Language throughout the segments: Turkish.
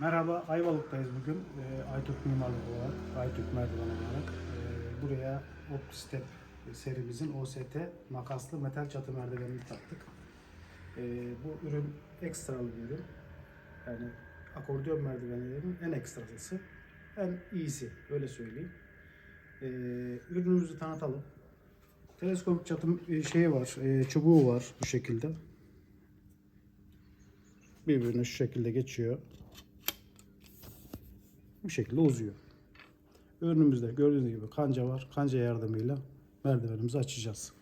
Merhaba, Ayvalık'tayız bugün. Ee, Aytürk Mimarlık olarak, Aytürk Merdiven olarak. Ee, buraya OptiStep serimizin OST makaslı metal çatı merdivenini taktık. Ee, bu ürün ekstralı bir ürün. Yani akordeon merdivenlerinin en ekstrası, en iyisi, öyle söyleyeyim. Ee, ürünümüzü tanıtalım. Teleskop çatım e, şeyi var, e, çubuğu var bu şekilde. Birbirine şu şekilde geçiyor. Bu şekilde uzuyor. Ürünümüzde gördüğünüz gibi kanca var. Kanca yardımıyla merdivenimizi açacağız.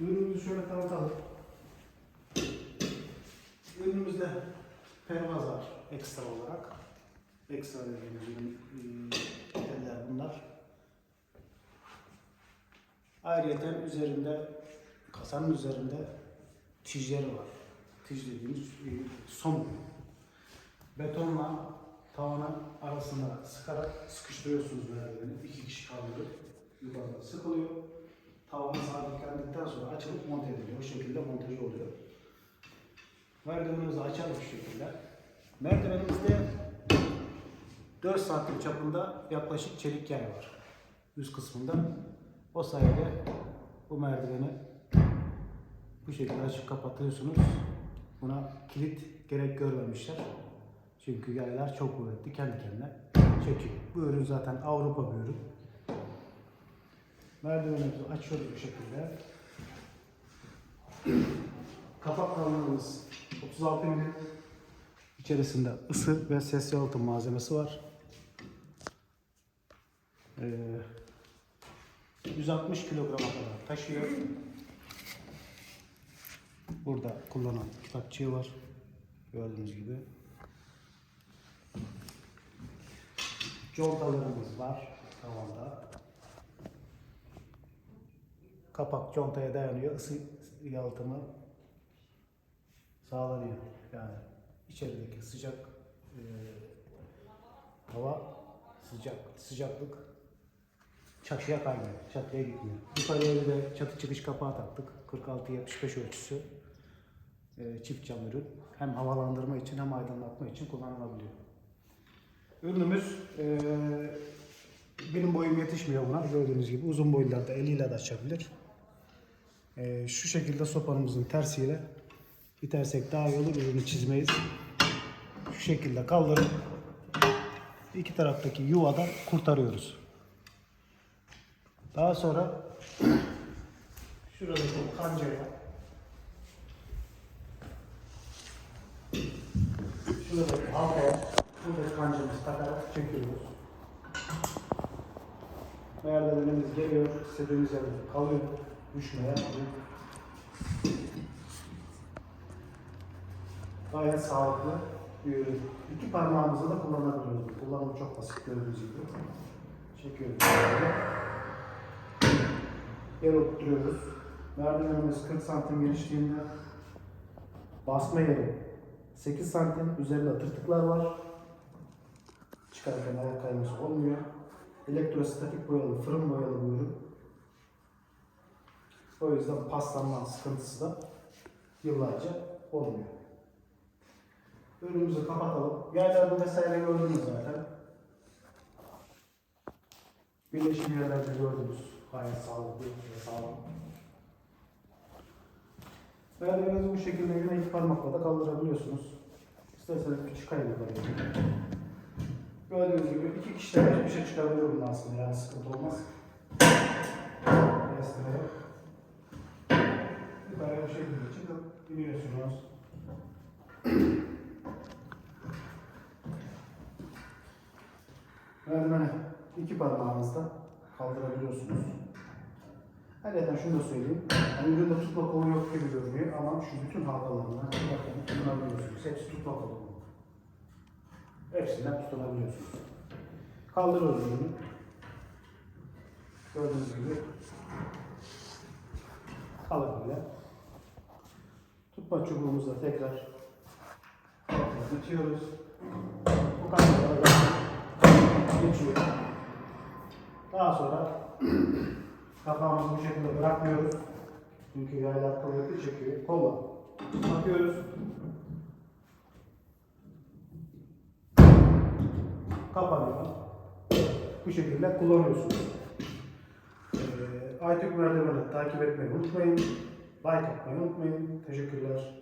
Ürünümüzü şöyle tanıtalım. Ürünümüzde pervaz var ekstra olarak. Ekstra dediğimiz e, teller bunlar. Ayrıca üzerinde kasanın üzerinde tijleri var. Tij dediğimiz e, somun. Betonla tavanın arasında sıkarak sıkıştırıyorsunuz merdiveni. İki kişi kaldırıp yukarıda sıkılıyor. Tavan sabitlendikten sonra açılıp monte ediliyor. Bu şekilde montajı oluyor. Merdivenimizi açalım şu şekilde. Merdivenimizde 4 santim çapında yaklaşık çelik yay var. Üst kısmında. O sayede bu merdiveni bu şekilde açıp kapatıyorsunuz. Buna kilit gerek görmemişler. Çünkü yaylar çok kuvvetli kendi kendine çekiyor. Bu ürün zaten Avrupa bir ürün. Merdivenimizi açıyoruz bu şekilde. Kapak kalınlığımız 36 milim. İçerisinde ısı ve ses yalıtım malzemesi var. Ee, 160 kilograma kadar taşıyor. Burada kullanan kitapçığı var. Gördüğünüz gibi. Contalarımız var tavanda. Kapak contaya dayanıyor. Isı yalıtımı sağlanıyor. Yani içerideki sıcak e, hava sıcak sıcaklık çatıya kaymıyor. Çatıya gitmiyor. Yukarıya de çatı çıkış kapağı taktık. 46-75 ölçüsü. E, çift cam ürün. Hem havalandırma için hem aydınlatma için kullanılabiliyor. Ürünümüz e, benim boyum yetişmiyor buna. Gördüğünüz gibi uzun boylular da eliyle de açabilir. E, şu şekilde sopanımızın tersiyle itersek daha iyi olur. Ürünü çizmeyiz. Şu şekilde kaldırıp iki taraftaki yuvadan kurtarıyoruz. Daha sonra şuradaki kancaya şuradaki halkaya şuradaki kancamızı takarak çekiyoruz. Merdivenimiz geliyor, istediğimiz yerde kalıyor, düşmeye. Gayet sağlıklı bir. İki parmağımızı da kullanabiliyoruz. Kullanımı çok basit gördüğünüz gibi. Çekiyoruz. Yer oturtuyoruz. Merdivenimiz 40 santim genişliğinde. Basma yeri 8 santim. Üzerinde tırtıklar var. Çıkarken ayak kayması olmuyor. Elektrostatik boyalı, fırın boyalı bir ürün. O yüzden paslanma sıkıntısı da yıllarca olmuyor. Ürünümüzü kapatalım. Yerlerde vesaire gördünüz zaten. Birleşim yerlerde gördünüz. Gayet sağlıklı ve sağlam. Merdiveninizi bu şekilde yine iki parmakla da kaldırabiliyorsunuz. İsterseniz küçük yukarıya. Gördüğünüz gibi iki kişiden bir şey çıkabiliyor bunun aslında yani sıkıntı olmaz. Estirerek. Yukarıya bu şekilde çıkıp iniyorsunuz. Merdiveni iki parmağınızda kaldırabiliyorsunuz. Ayrıca şunu da söyleyeyim. Yani üründe tutma kolu yok gibi görünüyor ama şu bütün halkalarından bakın tutunabiliyorsunuz. Hepsi tutma kolu. Hepsinden tutunabiliyorsunuz. Kaldırıyoruz ürünü. Gördüğünüz gibi kalır böyle. Tutma çubuğumuzla tekrar bitiyoruz. Bu kadar geçiyor. Daha sonra kapağımızı bu şekilde bırakmıyoruz. Çünkü yaylar kuvvetli çekiyor. Kolla takıyoruz. Kapanıyor. Bu şekilde kullanıyorsunuz. Ee, Aytürk Merdiven'i takip etmeyi unutmayın. Like atmayı unutmayın. Teşekkürler.